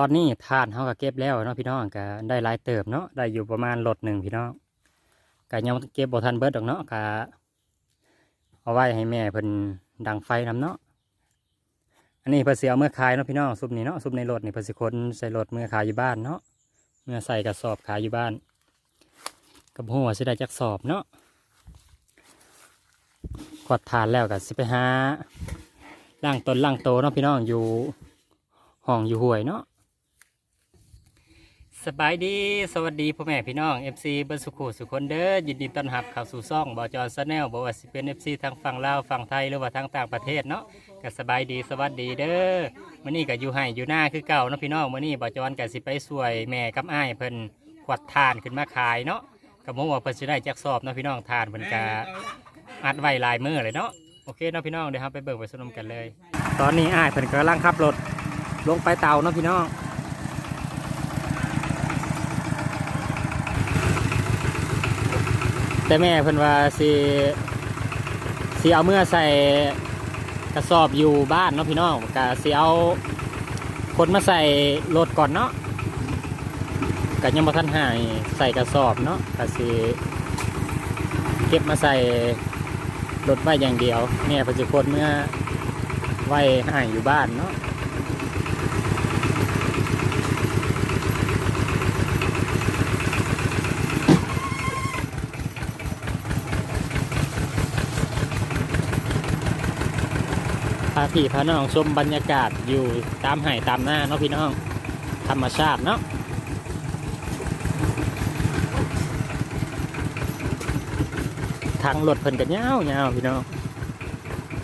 ตอนนี้ทานเขาก็เก็บแล้วเนาะพี่น้องก็ได้ลายเติบเนาะได้อยู่ประมาณรถหนึ่งพี่น้องก็ยังเก็บบทันเบิดดอกเนาะก็เอาไว้ให้แม่เพิ่นดังไฟนำเนาะอันนี้เพิ่นสิเอาเมื่อขายเนาะพี่น้องซุปนี้เนาะซุปในรถนี่เพิ่นสิคนใส่รถเมื่อขายอยู่บ้านเนาะเมื่อใส่กระสอบขายอยู่บ้านกับหัวสิได้จักสอบเนาะกดทานแล้วก็สิไปหาล่างต้นล่างโตเนาะพี่น้องอยู่ห้องอยู่ห่วยเนาะ สบายดีสวัสดีพ่อแม่พี่น้อง FC เบิร์สุขุสุคนเด้อยินดีต้อนรับเข้าสู่ซ่องบอจอซแนลบอว่าสิเป็น FC ทางฝั่งลาวฝั่งไทยหรือว่าทางต่างประเทศเนาะก็สบายดีสวัสดีเด้อมื้อนี้ก็อยู่ให้อยู่หน้าคือเก่าเนาะพี่น้องมื้อนี้บอจอนก็สิไปสวยแม่กับอ้ายเพิ่นขวัดทานขึ้นมาขายเนาะก็บ่ว่าเพิ่นสิได้จักสอบเนาะพี่น้องทานเพิ่นก็อัดไว้หลายมื้อเลยเนาะโอเคเนาะพี่น้องเดี๋ยวเราไปเบิ่งไปสนุมกันเลย ตอนนี้อ้ายเพิ่นกำลังขับรถลงไปเตาเนาะพี่น้อง แต่แม่เพิ่นว่าสิสิเอาเมื่อใส่กระสอบอยู่บ้านเนาะพี่น้องก็สิเอาคนมาใส่รถก่อนเนาะก็ยังบ่ทันหายใส่กระสอบเนาะก็สิเก็บมาใส่รถไว้อย่างเดียวแม่เพิ่นสิคนเมื่อไว้ให้อยู่บ้านเนาะาพี่พาน้องชมบรรยากาศอยู่ตามไห่ตามหน้าเนาะพี่น้อง ธรรมชาติเนาะทางรถเพิ่นกันยาวยาวพี่น้อง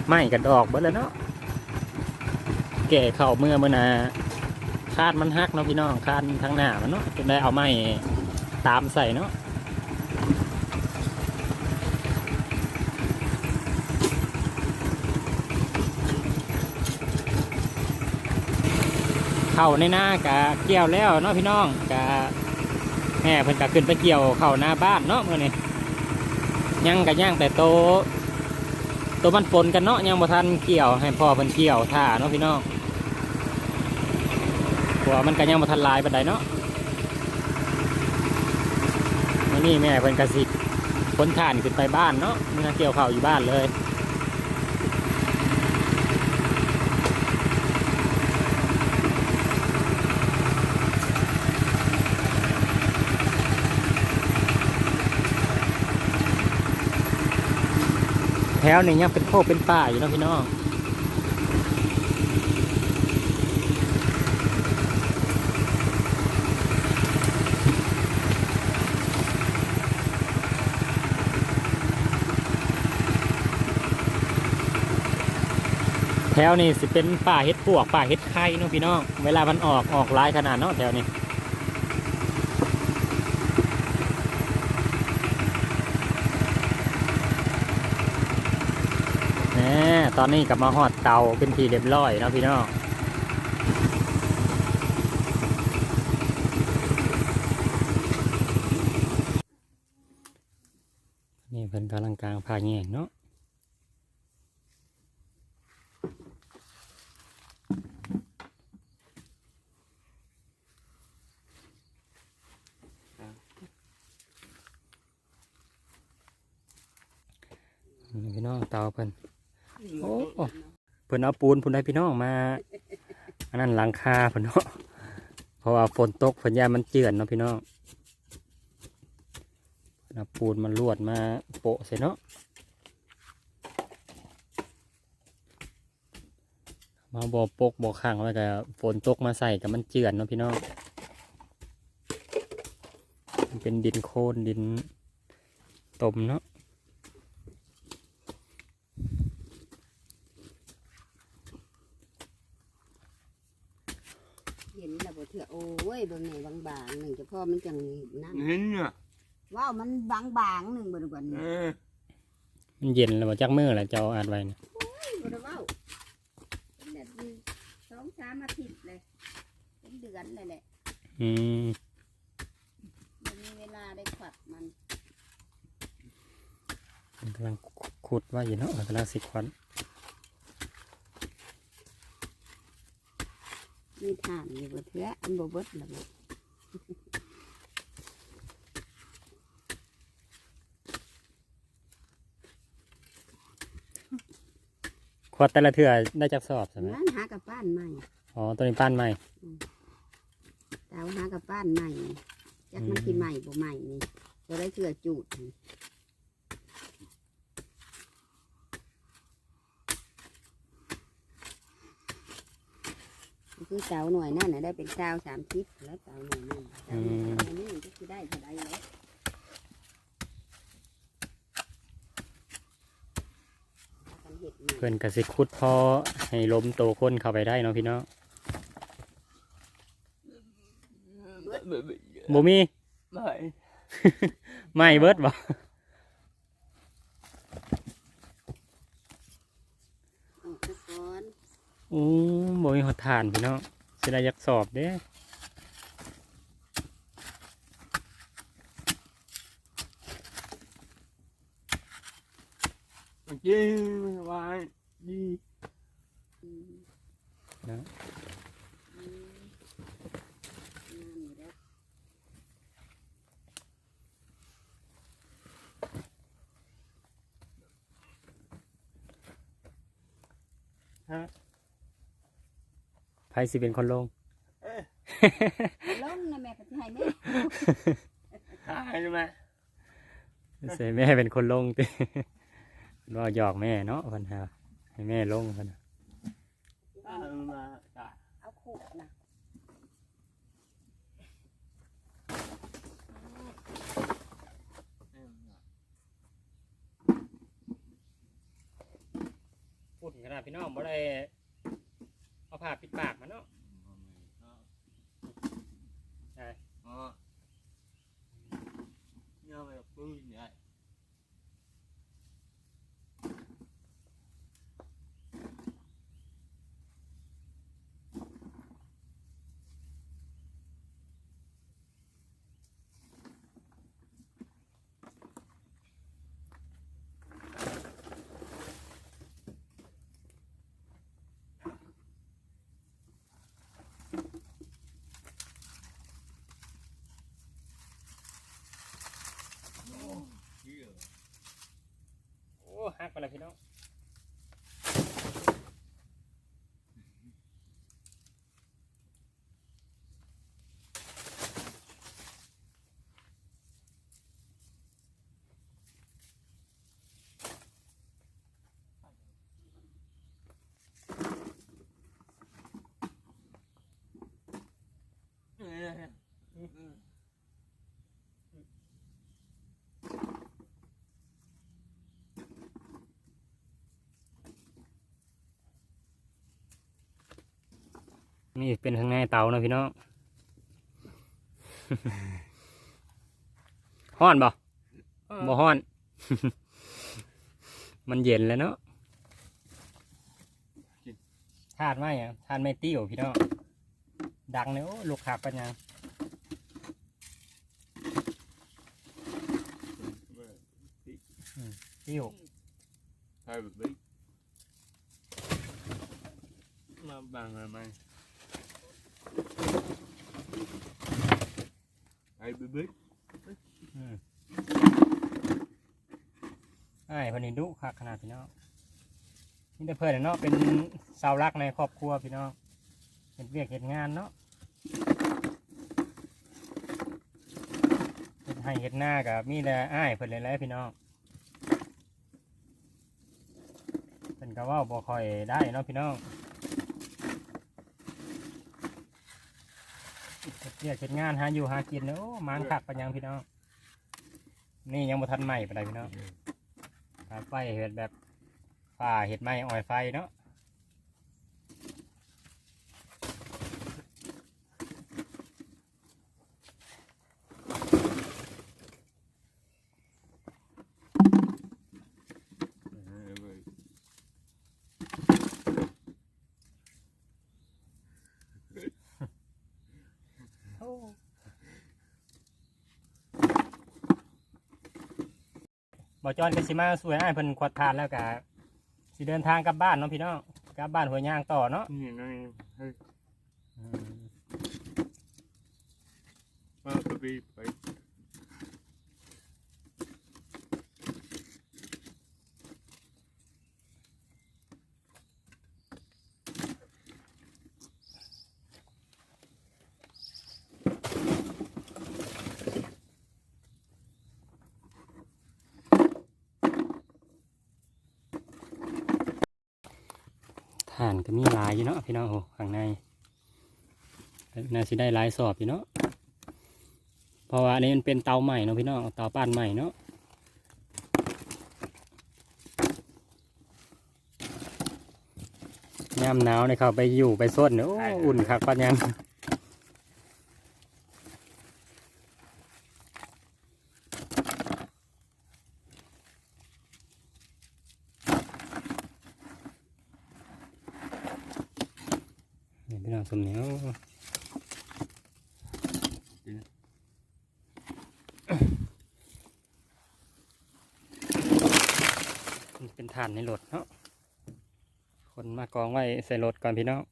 ไม่กันออกเบิดแล้วเนาะแก่เข่าเมื่อเมื่อนาคาดมันหักเนาะพี่น้องคาดทางหน้ามันเนาะจนได้เอาไม้ตามใส่เนาะ เข้าในหน้ากะเกี่ยวแล้วเนาะพี่น้องกะแม่เพิ่นกะขึ้นไปเกี่ยวเข้าหน้าบ้านเนาะเมื่อนี้ยังกะย่างแต่โตโตมันปนกันเนาะยังบ่ทันเกี่ยว ให้พ่อเพิ่นเกี่ยวท่าเนาะพี่น้องเพราะว่ามันก็ยังบ่ทันลายปานใดเนาะนี้แม่เพิ่นกะสิขนถ่านขึ้นไปบ้านเนาะเมื่อเกี่ยวเข้าอยู่บ้านเลย ถวนี้ยังเป็นโคกเป็นป่าอยู่เนาะพี่น้องแถวนี้สิเป็นป่าเห็ดปวกป่าเห็ดไข่เนาะพี่น้อง เวลามันออกออกลายขนาดเนาะแถวนี้ แหน่ ตอนนี้กลับมาหอดเตาเป็นทีเรียบร้อยนะพี่น้องนี่เพิ่นกำลังกลางพาแยงเนาะพี่น้องเตาเพิ่น โอ้เพิ่นเอาปูนพุ่นได้พี่น้องมา อันนั้นหลังคาเพิ่นเนาะเพราะว่าฝนตกเพิ่นยามันเจือนเนาะพี่น้องเพิ่นเอาปูนมันลวดมาโปะใส่เนาะมาบ่อปกบ่อข้างไว้กับฝนตกมาใส่กับมันเจือนเนาะพี่น้องเป็นดินโคลนดินตมเนาะ เห็นแล้วบ่เถื่อโอ้ยเบิ่งนี่บางๆหนึ่งเฉพาะ มันจังนั่นเห็นอะว้าวมันบางๆหนึ่งบ่ได้บ่เอนี่อมันเย็นแล้วบ่จักมือแล้วจะเอาอัดไว้นะบ่ได้เว้าเป็นแบบนี้สองสามอาทิตย์เลยเป็นเดือนเลยแหละอืมบ่มีเวลาได้ขวัดมัน มันกำลังขุดไว่าอยู่เนาะกำลังสิควันนมีฐานอยู่บ่เถื่ออันบ่เบิดแล้วบ่ ขวดแต่ละเทื่อได้จักสอบใช่ไหมนั้นหากับป้านใหม่อ๋อตัวนี้ปั้นใหม่แต่ว่าหากับป้านใหม่จักมันสิใหม่บ่ใหม่นี่จะได้เถื่อจูดนี่คือเสาหน่วยนั่นน่ะได้เป็นเสาสามสิบแล้วเสาหน่วยนั่นเสาหน่วยนี่ก็คือได้เท่าไรแล้ว กัน เห็ดใหม่เพิ่นกสิคุดพอให้ล้มโตคนเข้าไปได้เนาะพี่น้องบ่มี ไม่ไม่เบิดบ่ออกซะก่อน อู้บ่มีหดทานพี่น้องสิได้จักสอบเด้ จริงไว้ดีอืมนะอืมงามอยู่แล้วไผสิเป็นคนลง ลงนะแม่ก็สิให้แม่ใช่ไหมใส่แม่เป็นคนลงติ ว่าหยอกแม่เนาะเพิ่นฮะให้แม่ลงเพิ่นน่ะเอามาจ้ะเอาขูดนะพูดขนาดพี่น้องบ่ได้เอาผ้าปิดปากมาเนาะ ใช่ อ๋อเนี่ยแบบปืนใหญ่ หักไปแล้วพี่น้อง นี่เป็นข้างในเตาเนาะพี่น้องฮ้อนบ่บ่ฮ้อน มันเย็นแล้วเนาะทานไหมอะทานไม่ติ้วพี่น้อง ดังเลยโอ้ลูกขับปัญญาติ้วใช่แบบนี้มาบังอะไรไหม ไอ้บิ๊กไอ้ายเพนนิดุคักขนาดพี่น้องนี่แต่เพื่อนเนาะเป็นเสาหลักในครอบครัวพี่น้องเห็นเวียกเห็นงานเนาะเฮ็ดให้เห็ดหน้ากับมีแต่อ้ายเพิ่อนเลยแหล้วพี่น้องเพิ่นก็เว่าบ่คอยได้เนาะพี่น้อง เรียกเป็นงานหาอยู่หากินเนาะโอ้หมันคักปัญญังพี่น้อง นี่ยังบ่ทันใหม่ปานใดพี่น้องถ้าไฟเห็ดแบบฝ่าเห็ดไม้อ่อยไฟเนาะ บ่จอนไปสิมาสวยอ้ายเพิ่นขวดทานแล้วก็สิเดินทางกลับบ้านเนาะพี่น้องกลับบ้านหัวยางต่อเนาะนี่น้อเฮ้ยมาไป ฐานก็มีหลายอยู่เนาะพี่น้องโอ้ข้างในน่าสิได้หลายสอบอยู่เนาะเพราะว่าอันนี้มันเป็นเตาใหม่เนาะพี่น้องเตาป้านใหม่เนาะยามหนาวเนี่ยเขาไปอยู่ไปส้นเนี่ยโอ้อุ่นคักปันยัง พี่น้องสมเนียวมันเป็นฐานในรถเนาะ คนมากองไว้ใส่รถก่อนพี่น้อง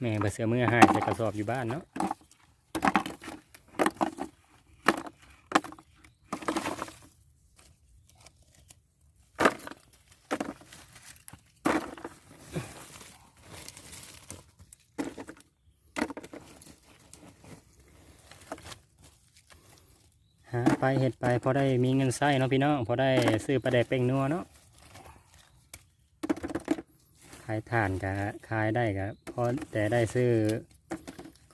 แม่เบเสือมือหายใส่กระสอบอยู่บ้านเนาะ หาไปเห็ดไปพอได้มีเงินใช้เนาะพี่น้องพอได้ซื้อปลาแดกเป่งนัวเนาะขายถ่านกับขายได้กับพอแต่ได้ซื้อ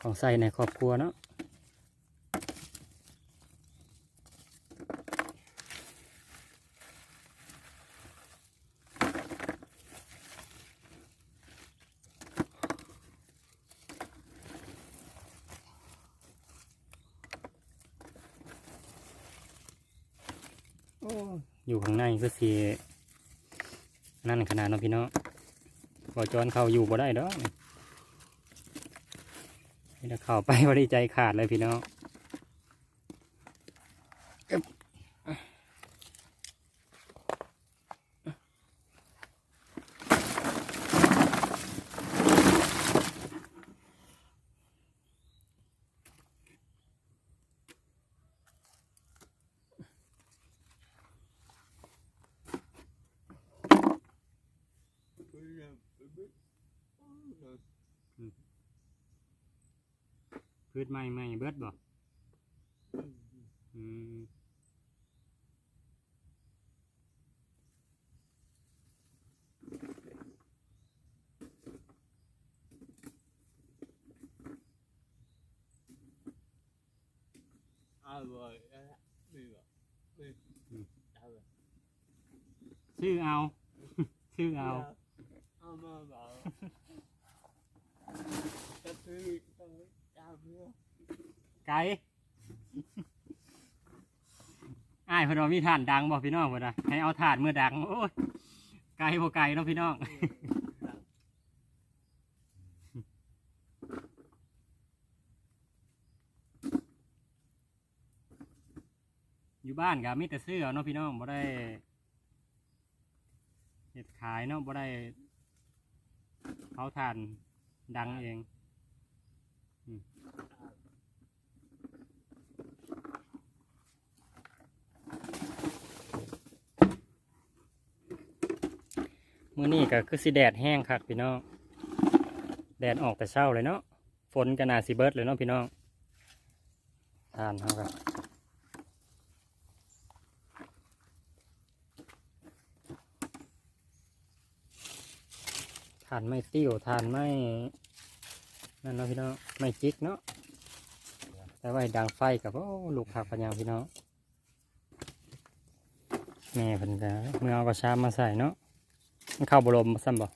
ของใส่ในครอบครัวเนาะ อยู่ข้างในก็สีนั่นขนาดเนาะพี่น้องบอจอนเขาอยู่บ่ได้ดอกนี่ถ้าเข้าไปบ่ได้ใจขาดเลยพี่น้อง พืชใหม่ใหม่เบิดบ่อืม à rồi đi rồi đi Ừ. à rồi ชื่อเอา ชื่อเอา ไกด์อ้ายเพนว่ามีถ่านดังบ่พี่น้องบ่นะให้เอาถ่านเมื่อดังโอ้ยไกลบ่ไกลเนาะพี่น้อง อยู่บ้านก็มีแต่ซื้อเอาเนาะพี่น้องบ่ได้เฮ็ดขายเนาะบ่ได้เผาถ่านดังเอง มื้อนี้ก็คือสิแดดแห้งคักพี่น้อง แดดออกแต่เช้าเลยเนาะ ฝนก็น่าสิเบิดเลยเนาะพี่น้อง ทานเฮาครับทานไม่ติ้วทานไม่นั่นเนาะพี่น้องไม่จิกเนาะแต่ว่าดังไฟกับโอ้ลูกผักปัญญาพี่น้องแม่เพิ่นก็เมื่อเอากระชามมาใส่เนาะ มันเข้าบรมซ้ำบ่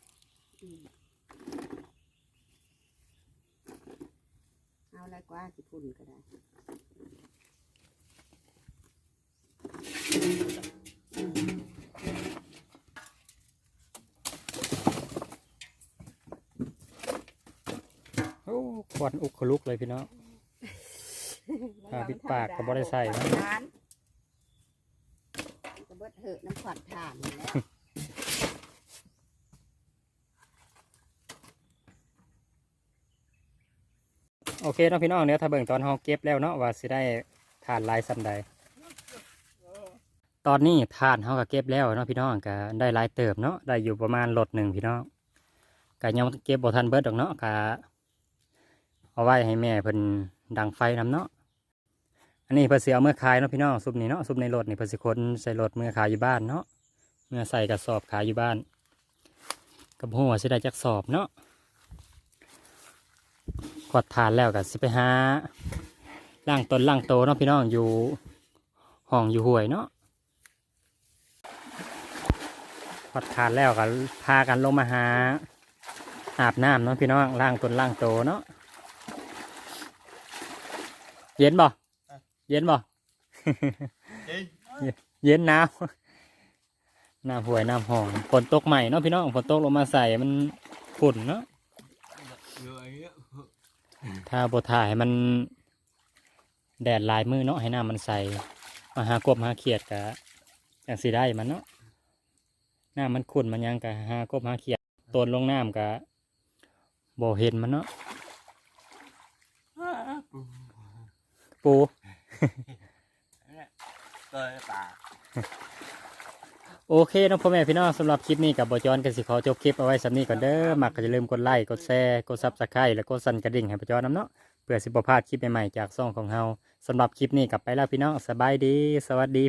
เอาอะไรกว่าสิพุ่นก็ได้โอ้ควันอุกขลุกเลยพี่น้องอ่าปิดปากก็บ่ได้ใส่นะร้านก็เบิดเหอะน้ำขวัดถ่านนี่แหล้ว โอเคเนาะพี่น้องเดี๋ยถ้าเบิ่งตอนเฮาเก็บแล้วเนาะว่าสิได้ทานลายสันใด ตอนนี้ทานเฮาก็เก็บแล้วเนาะพี่น้องก็ได้ลายเติบเนาะได้อยู่ประมาณรถหนึ่งพี่น้องก็ยังเก็บบ่ทันเบิดดอกเนาะก็เอาไว้ให้แม่เพิ่นดังไฟนํเนาะอันนี้เพิ่นสิเอาเมื่อขายเนาะพี่น้องซุปนี้เนาะซุปในรถนี่เพิ่นสิขนใส่รถเมื่อขายอยู่บ้านเนาะเมื่อใส่กระสอบขายอยู่บ้านกับหัวสิได้จักสอบเนาะ กวาดทานแล้วก็สิไปหาล่างต้นล่างโตเนาะพี่น้องอยู่ห้องอยู่ห้วยเนาะพอดทานแล้วก็พากันลงมาหาอาบน้ำเนาะพี่น้องล้างตนล้างโตเนาะเย็นบ่เย็นบ่เฮ้ยเย็นหนาวน้ำห่วยน้ำห้องฝนตกใหม่เนาะพี่น้องฝนตกลงมาใส่มันฝุ่นเนาะเหนื่อยอะ ถ้าบถ่ายให้มันแดดลายมือเนาะให้น้ำมันใสมาหากบหาเขียดกะอย่างสิได้มันเนาะน้ำมันขุ่นมันยังกะหากบหาเขียดตนลงน้ำกะบ่เห็นมันเนาะปูเตยป่า โอเคเน้องพ่อแม่พี่น้องสำหรับคลิปนี้กับบจอนกันสิขอจบคลิปเอาไว้สำนี้ก่อนเด้อมักก็อย่าลืมกดไลค์กดแชร์กดซับสไครต์แล้วกดสั่นกระดิ่งให้บจอนน้ำเนาะเพื่อสิบพลาดคลิปใหม่ๆจากซ่องของเฮาสำหรับคลิปนี้กลับไปแล้วพี่น้องสบายดี สวัสดี